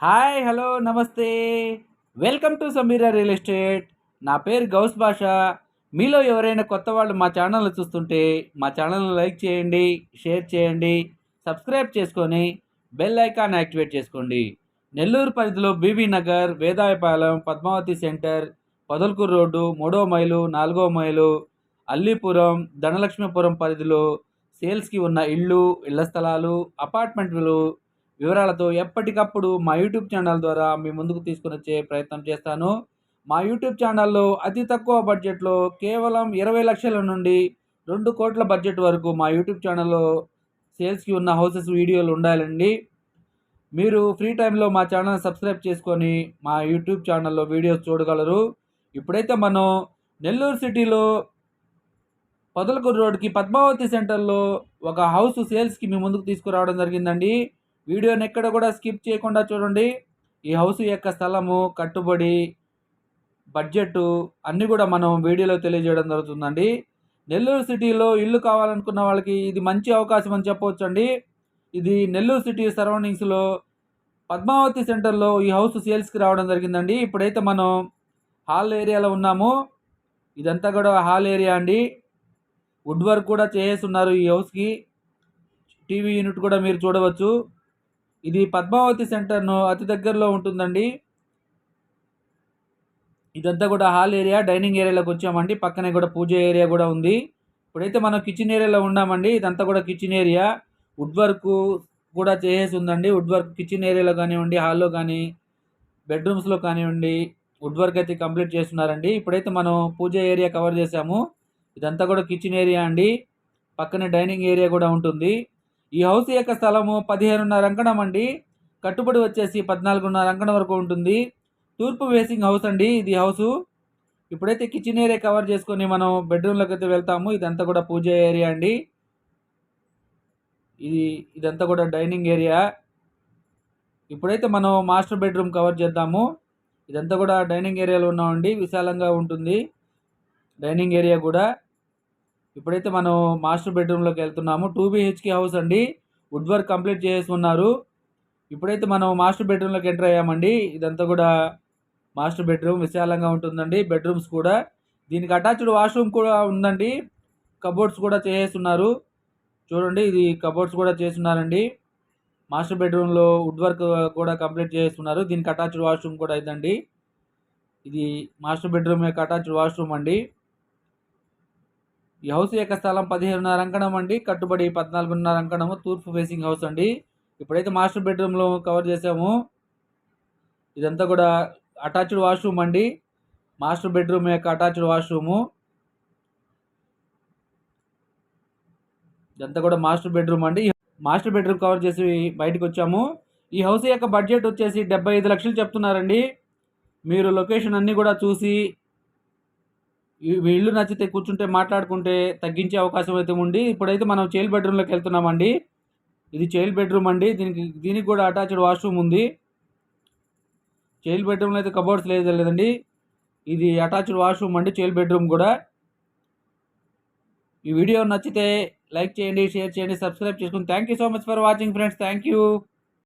Hi hello నమస్తే. Welcome to Sameera real estate. నా పేరు గౌస్ భాష. మీలో ఎవరైనా కొత్త వాళ్ళు మా ఛానల్ని చూస్తుంటే మా ఛానల్ని లైక్ చేయండి షేర్ చేయండి సబ్స్క్రైబ్ చేసుకొని బెల్ ఐకాన్ యాక్టివేట్ చేసుకోండి. నెల్లూరు పరిధిలో BB Nagar Vedayapalem Padmavathi centre Podalakur road మూడో మైలు నాలుగో మైలు అల్లీపురం ధనలక్ష్మీపురం పరిధిలో సేల్స్కి ఉన్న ఇళ్ళు ఇళ్ళ స్థలాలు అపార్ట్మెంట్లు వివరాలతో ఎప్పటికప్పుడు మా యూట్యూబ్ ఛానల్ ద్వారా మీ ముందుకు తీసుకుని వచ్చే ప్రయత్నం చేస్తాను. మా యూట్యూబ్ ఛానల్లో అతి తక్కువ బడ్జెట్లో కేవలం ఇరవై లక్షల నుండి రెండు కోట్ల బడ్జెట్ వరకు మా యూట్యూబ్ ఛానల్లో సేల్స్కి ఉన్న హౌసెస్ వీడియోలు ఉండాలండి. మీరు ఫ్రీ టైంలో మా ఛానల్ సబ్స్క్రైబ్ చేసుకొని మా యూట్యూబ్ ఛానల్లో వీడియోస్ చూడగలరు. ఇప్పుడైతే మనం నెల్లూరు సిటీలో పొదలకూరు రోడ్కి పద్మావతి సెంటర్లో ఒక హౌస్ సేల్స్కి మీ ముందుకు తీసుకురావడం జరిగిందండి. వీడియోని ఎక్కడ కూడా స్కిప్ చేయకుండా చూడండి. ఈ హౌస్ యొక్క స్థలము కట్టుబడి బడ్జెట్ అన్నీ కూడా మనం వీడియోలో తెలియజేయడం జరుగుతుందండి. నెల్లూరు సిటీలో ఇల్లు కావాలనుకున్న వాళ్ళకి ఇది మంచి అవకాశం అని చెప్పవచ్చండి. ఇది నెల్లూరు సిటీ సరౌండింగ్స్లో పద్మావతి సెంటర్లో ఈ హౌస్ సేల్స్కి రావడం జరిగిందండి. ఇప్పుడైతే మనం హాల్ ఏరియాలో ఉన్నాము. ఇదంతా కూడా హాల్ ఏరియా అండి. వుడ్ వర్క్ కూడా చేసేస్తున్నారు ఈ హౌస్కి. టీవీ యూనిట్ కూడా మీరు చూడవచ్చు. ఇది పద్మావతి సెంటర్ను అతి దగ్గరలో ఉంటుందండి. ఇదంతా కూడా హాల్ ఏరియా డైనింగ్ ఏరియాలోకి వచ్చామండి. పక్కనే కూడా పూజ ఏరియా కూడా ఉంది. ఇప్పుడైతే మనం కిచెన్ ఏరియాలో ఉన్నామండి. ఇదంతా కూడా కిచెన్ ఏరియా. వుడ్ వర్క్ కూడా చేసేసి ఉందండి. వుడ్ వర్క్ కిచెన్ ఏరియాలో కానివ్వండి హాల్లో కానీ బెడ్రూమ్స్లో కానివ్వండి వుడ్ వర్క్ అయితే కంప్లీట్ చేస్తున్నారండి. ఇప్పుడైతే మనం పూజ ఏరియా కవర్ చేసాము ఇదంతా కూడా కిచెన్ ఏరియా అండి. పక్కనే డైనింగ్ ఏరియా కూడా ఉంటుంది. ఈ హౌస్ యొక్క స్థలము పదిహేనున్నర అంకణం అండి. కట్టుబడి వచ్చేసి పద్నాలుగున్నర అంకణం వరకు ఉంటుంది. తూర్పు వేసింగ్ హౌస్ అండి ఇది హౌసు ఇప్పుడైతే కిచెన్ ఏరియా కవర్ చేసుకొని మనం బెడ్రూమ్లోకి అయితే వెళ్తాము. ఇదంతా కూడా పూజ ఏరియా అండి. ఇది ఇదంతా కూడా డైనింగ్ ఏరియా ఇప్పుడైతే మనం మాస్టర్ బెడ్రూమ్ కవర్ చేద్దాము. ఇదంతా కూడా డైనింగ్ ఏరియాలో ఉన్నామండి. విశాలంగా ఉంటుంది. డైనింగ్ ఏరియా కూడా. ఇప్పుడైతే మనం మాస్టర్ బెడ్రూమ్లోకి వెళ్తున్నాము. టూ బీహెచ్కే హౌస్ అండి. వుడ్ వర్క్ కంప్లీట్ చేసుకున్నారు ఇప్పుడైతే మనం మాస్టర్ బెడ్రూమ్లోకి ఎంటర్ అయ్యామండి. ఇదంతా కూడా మాస్టర్ బెడ్రూమ్ విశాలంగా ఉంటుందండి. బెడ్రూమ్స్ కూడా. దీనికి అటాచ్డ్ వాష్రూమ్ కూడా ఉందండి. కబోర్డ్స్ కూడా చేస్తున్నారు చూడండి ఇది కబోర్డ్స్ కూడా చేస్తున్నారండి. మాస్టర్ బెడ్రూమ్లో వుడ్ వర్క్ కూడా కంప్లీట్ చేస్తున్నారు దీనికి అటాచ్డ్ వాష్రూమ్ కూడా ఇదండి. ఇది మాస్టర్ బెడ్రూమ్ యొక్క అటాచ్డ్ వాష్రూమ్ అండి. ఈ హౌస్ యొక్క స్థలం పదిహేనున్నర అంకణం అండి. కట్టుబడి పద్నాలుగున్నర అంకణము తూర్పు ఫేసింగ్ హౌస్ అండి. ఇప్పుడైతే మాస్టర్ బెడ్రూమ్లో కవర్ చేసాము. ఇదంతా కూడా అటాచ్డ్ వాష్రూమ్ అండి. మాస్టర్ బెడ్రూమ్ యొక్క అటాచ్డ్ వాష్రూము ఇదంతా కూడా మాస్టర్ బెడ్రూమ్ అండి. మాస్టర్ బెడ్రూమ్ కవర్ చేసి బయటకు వచ్చాము. ఈ హౌస్ యొక్క బడ్జెట్ వచ్చేసి డెబ్బై ఐదు లక్షలు చెప్తున్నారండి. మీరు లొకేషన్ అన్నీ కూడా చూసి ఇల్లు నచ్చితే కూర్చుంటే మాట్లాడుకుంటే తగ్గించే అవకాశం అయితే ఉంది. ఇప్పుడైతే మనం చైల్డ్ బెడ్రూమ్లోకి వెళ్తున్నామండి. ఇది చైల్డ్ బెడ్రూమ్ అండి. దీనికి దీనికి కూడా అటాచ్డ్ వాష్రూమ్ ఉంది. చైల్డ్ బెడ్రూమ్లో అయితే కబోర్డ్స్ లేదు లేదండి. ఇది అటాచ్డ్ వాష్రూమ్ అండి చైల్డ్ బెడ్రూమ్ కూడా. ఈ వీడియో నచ్చితే లైక్ చేయండి షేర్ చేయండి సబ్స్క్రైబ్ చేసుకోండి thank you so much for watching friends thank you